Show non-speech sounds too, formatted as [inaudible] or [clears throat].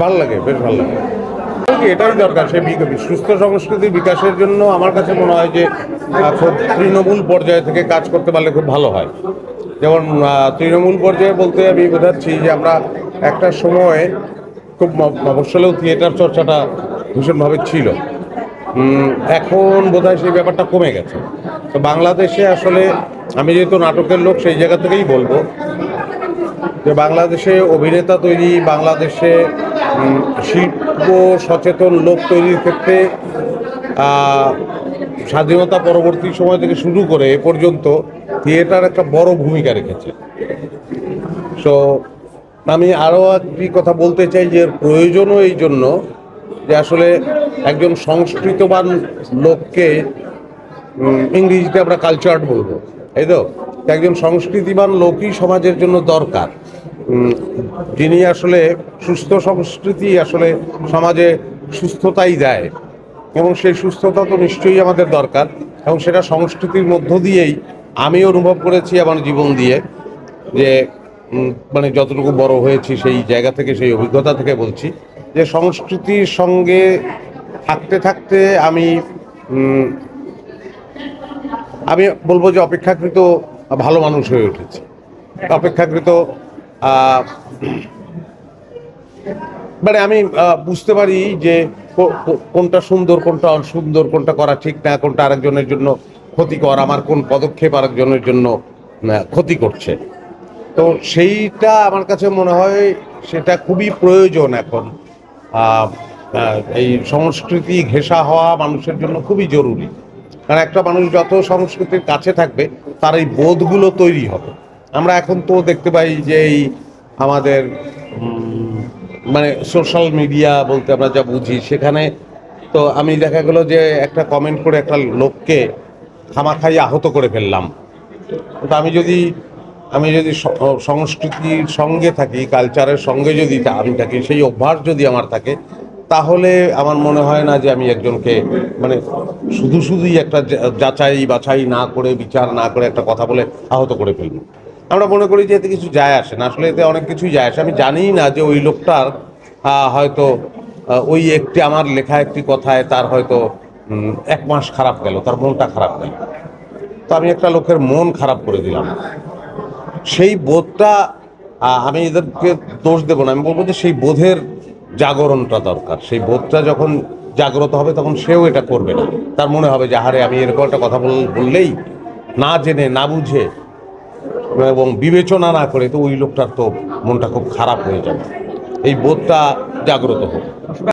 ভালো লাগে, বেশ ভালো লাগে। এটাই দরকার বিক- সুস্থ সংস্কৃতির বিকাশের জন্য আমার কাছে মনে হয় যে খুব তৃণমূল পর্যায় থেকে কাজ করতে পারলে খুব ভালো হয়। যেমন তৃণমূল পর্যায়ে বলতে আমি বোঝাচ্ছি যে, আমরা একটা সময়ে খুব ম- মফস্বলেও থিয়েটার চর্চাটা ভীষণভাবে ছিল। এখন বোধহয় সেই ব্যাপারটা কমে গেছে। তো বাংলাদেশে আসলে, আমি যেহেতু নাটকের লোক, সেই জায়গা থেকেই বলব যে বাংলাদেশে অভিনেতা তৈরি, বাংলাদেশে শিল্প সচেতন লোক তৈরির ক্ষেত্রে স্বাধীনতা পরবর্তী সময় থেকে শুরু করে এ পর্যন্ত থিয়েটার একটা বড় ভূমিকা রেখেছে। সো আমি আরও একটি কথা বলতে চাই যে প্রয়োজনও এই জন্য যে আসলে একজন সংস্কৃতবান লোককে ইংরেজিতে আমরা কালচার্ড বলব। এই তো একজন সংস্কৃতিবান লোকই সমাজের জন্য দরকার। যিনি আসলে সুস্থ সংস্কৃতি আসলে সমাজে সুস্থতাই দেয়। এবং সেই সুস্থতা তো নিশ্চয়ই আমাদের দরকার। এবং সেটা সংস্কৃতির মধ্য দিয়েই আমি অনুভব করেছি আমার জীবন দিয়ে যে মানে যতটুকু বড় হয়েছি সেই জায়গা থেকে, সেই অভিজ্ঞতা থেকে বলছি যে, সংস্কৃতির সঙ্গে থাকতে থাকতে আমি আমি বলব যে অপেক্ষাকৃত ভালো মানুষ হয়ে উঠেছি। অপেক্ষাকৃত [clears throat] মানে আমি বুঝতে পারি যে কোনটা সুন্দর, কোনটা অসুন্দর, কোনটা করা ঠিক না, কোনটা আরেকজনের জন্য ক্ষতিকর, আমার কোন পদক্ষেপ আরেকজনের জন্য ক্ষতি করছে। তো সেইটা আমার কাছে মনে হয় সেটা খুবই প্রয়োজন এখন। এই সংস্কৃতি ঘেঁষা হওয়া মানুষের জন্য খুবই জরুরি। কারণ একটা মানুষ যত সংস্কৃতির কাছে থাকবে, তার এই বোধগুলো তৈরি হবে। আমরা এখন তো দেখতে পাই যে এই আমাদের মানে সোশ্যাল মিডিয়া বলতে আমরা যা বুঝি, সেখানে তো আমি দেখা গেলো যে একটা কমেন্ট করে একটা লোককে খামা খামাখাই আহত করে ফেললাম। তো আমি যদি আমি যদি সংস্কৃতির সঙ্গে থাকি কালচারের সঙ্গে যদি আমি থাকি, সেই অভ্যাস যদি আমার থাকে, তাহলে আমার মনে হয় না যে আমি একজনকে মানে শুধু শুধুই একটা যাচাই বাছাই না করে, বিচার না করে একটা কথা বলে আহত করে ফেলব। আমরা মনে করি যে এতে কিছু যায় আসে না। আসলে এতে অনেক কিছুই যায় আসে। আমি জানিই না যে ওই লোকটার হয়তো ওই একটি আমার লেখা একটি কথায় তার হয়তো এক মাস খারাপ গেল, তার মনটা খারাপ গেল। তো আমি একটা লোকের মন খারাপ করে দিলাম। সেই বোধটা আমি এদেরকে দোষ দেবো না। আমি বলব যে সেই বোধের জাগরণটা দরকার। সেই বোধটা যখন জাগ্রত হবে তখন সেও এটা করবে না। তার মনে হবে যে, আহারে, আমি এরকম একটা কথা বল- বললেই না জেনে, না বুঝে এবং বিবেচনা না করে তো ওই লোকটার তো মনটা খুব খারাপ হয়ে যাবে। এই বোধটা জাগ্রত হোক।